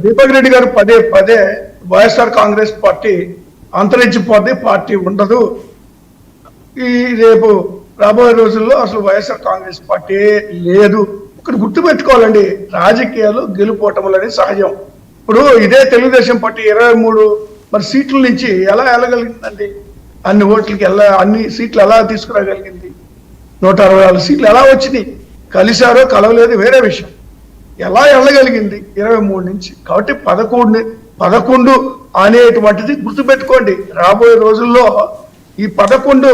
దీపక్ రెడ్డి గారు పదే పదే వైఎస్ఆర్ కాంగ్రెస్ పార్టీ అంతరించిపోద్ది పార్టీ ఉండదు. ఈ రేపు రాబోయే రోజుల్లో అసలు వైఎస్ఆర్ కాంగ్రెస్ పార్టీ లేదు. ఇక్కడ గుర్తుపెట్టుకోవాలండి. రాజకీయాలు గెలుపోవటములని సహజం. ఇప్పుడు ఇదే తెలుగుదేశం పార్టీ ఇరవై మూడు మరి సీట్ల నుంచి ఎలా వెళ్ళగలిగిందండి? అన్ని ఓట్లకి ఎలా అన్ని సీట్లు ఎలా తీసుకురాగలిగింది? నూట అరవై నాలుగు సీట్లు ఎలా వచ్చినాయి? కలిశారో కలవలేదు వేరే విషయం. ఎలా వెళ్ళగలిగింది? ఇరవై మూడు నుంచి. కాబట్టి పదకొండు పదకొండు అనేటువంటిది గుర్తుపెట్టుకోండి. రాబోయే రోజుల్లో ఈ పదకొండు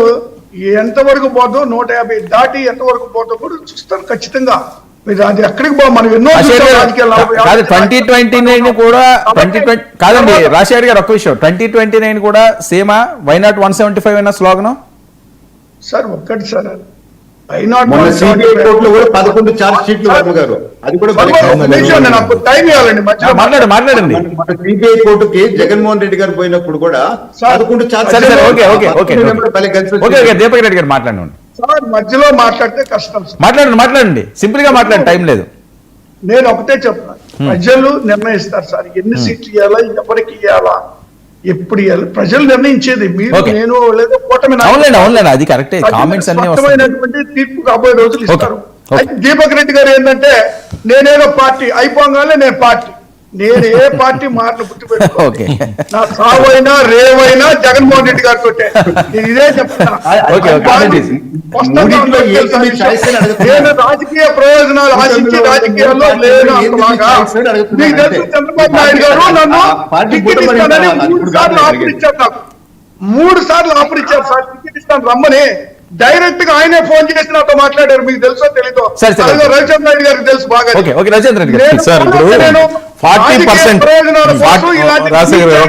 ఎంతవరకు పోదో నూట యాభై దాటి ఎంతవరకు పోదో కూడా చూస్తారు ఖచ్చితంగా. మీరు అది ఎక్కడికి పో మనం ఎన్నో. కాదు ట్వంటీ ట్వంటీ నైన్ కూడా ట్వంటీ ట్వంటీ కాదండి రాజశేఖర్ గారు ఒక్క విషయం. ట్వంటీ ట్వంటీ నైన్ కూడా సేమా? Why not one seventy five అన్న స్లోగనం? సార్ ఒక్కటి సార్. పదకొండు ఛార్జ్ షీట్లు వర్మ గారు అది కూడా నాకు టైం ఇవ్వాలండి మధ్యలో మాట్లాడు మాట్లాడండి. సిబిఐ కోర్టుకి జగన్మోహన్ రెడ్డి గారు పోయినప్పుడు కూడా పదకొండు. దీపక్ రెడ్డి గారు మాట్లాడండి. సార్ మధ్యలో మాట్లాడితే కష్టం మాట్లాడండి మాట్లాడండి. సింపుల్గా మాట్లాడండి టైం లేదు. నేను ఒకటే చెప్తాను ప్రజలు నిర్ణయిస్తారు సార్ ఎన్ని సీట్లు ఇవ్వాలా ఎవరికి ఇవ్వాలా? ఎప్పుడు ప్రజలు నిర్ణయించేది. మీరు. నేను లేదా కూటమి అవునులేండి అది కరెక్టే. కామెంట్స్ అన్ని వస్తాయి. తీర్పు రాబోయే రోజులు. ఇస్తారు. దీపక్ రెడ్డి గారు ఏంటంటే నేనేదో పార్టీ అయిపోగానే నేను పార్టీ. నేను ఏ పార్టీ మాటలు గుర్తుపెట్టుకో ఓకే. నా సావైనా రేవైనా జగన్మోహన్ రెడ్డి గారితో నేను ఇదే. నేను రాజకీయ ప్రయోజనాలు ఆశించి రాజకీయాల్లో అంతలాగా మీకు తెలుసు అంతే. చంద్రబాబు నాయుడు గారు నన్ను టికెట్ ఇస్తానని. మూడు సార్లు ఆఫర్. ఇచ్చారు నాకు. మూడు సార్లు ఆఫర్ ఇచ్చారు సార్. టికెట్ ఇస్తాను రమ్మని. డైరెక్ట్గా ఆయనే ఫోన్ చేసి నాతో మాట్లాడారు. మీకు తెలుసో తెలీదో? రవిచంద్ర రెడ్డి గారికి తెలుసు బాగా. రాజేంద్ర రెడ్డి గారు సార్ ఇప్పుడు ఫార్టీ రాజకీయ పర్సెంట్ రాజశేఖర్ గారు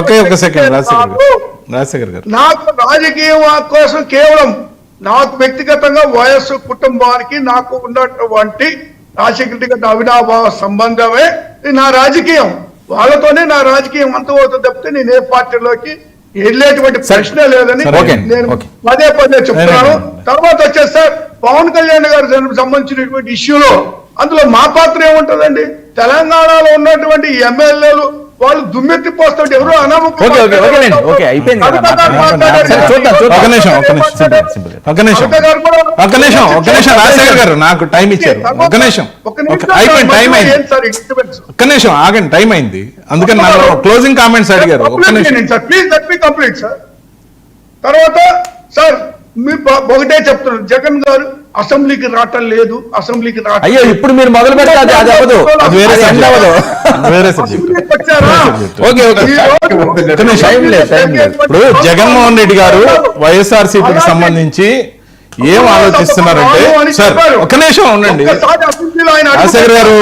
ఒకే ఒక సెకండ్ రాజశేఖర్ నాకు గారు. రాజకీయం కోసం కేవలం నాకు వ్యక్తిగతంగా వయస్సు కుటుంబానికి నాకు ఉన్నటువంటి గారి అవినాభావ సంబంధమే నా రాజకీయం. వాళ్ళతోనే నా రాజకీయం అంత అవుతుంది తప్పితే నేను ఏ పార్టీలోకి వెళ్ళేటువంటి ప్రశ్న లేదని నేను. పదే పదే చెప్తున్నాను. తర్వాత వచ్చేసి సార్ పవన్ కళ్యాణ్ గారు సంబంధించినటువంటి ఇష్యూలో అందులో మా పాత్ర ఏముంటదండి? తెలంగాణలో ఉన్నటువంటి ఎమ్మెల్యేలు వాళ్ళు దుమ్మెత్తి పోస్తుంటే ఎవరు రాజశేఖర్ గారు నాకు టైం ఇచ్చారు. ఒక నిమిషం. అయిపోయింది టైం అయింది? ఒక్క నిమిషం ఆగండి టైం అయింది. అందుకని నన్ను క్లోజింగ్ కామెంట్స్ అడిగారు. ఒక్క నిమిషం. Please let me complete sir తర్వాత సార్ మీ ఒకటే చెప్తున్నాను. జగన్ గారు అసెంబ్లీకి రావటం లేదు అసెంబ్లీకి రావటం అయ్యో ఇప్పుడు మీరు మొదలు పెడితే అది అవ్వదు. అది వేరే. అవ్వదు వేరే. ఇప్పుడు జగన్మోహన్ రెడ్డి గారు వైఎస్ఆర్ సిపికి సంబంధించి ఏం ఆలోచిస్తున్నారంటే సార్ ఒక నిమిషం ఉండండి. రాజశేఖర్ గారు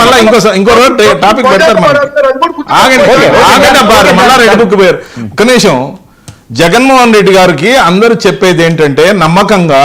మళ్ళీ ఇంకో ఇంకో రోజు టాపిక్ పెడతారు ఆగండి. ఆగండి అబ్బా మళ్ళా రెడ్ బుక్ పేరు ఒక్క నిమిషం. జగన్మోహన్ రెడ్డి గారికి అందరూ చెప్పేది ఏంటంటే నమ్మకంగా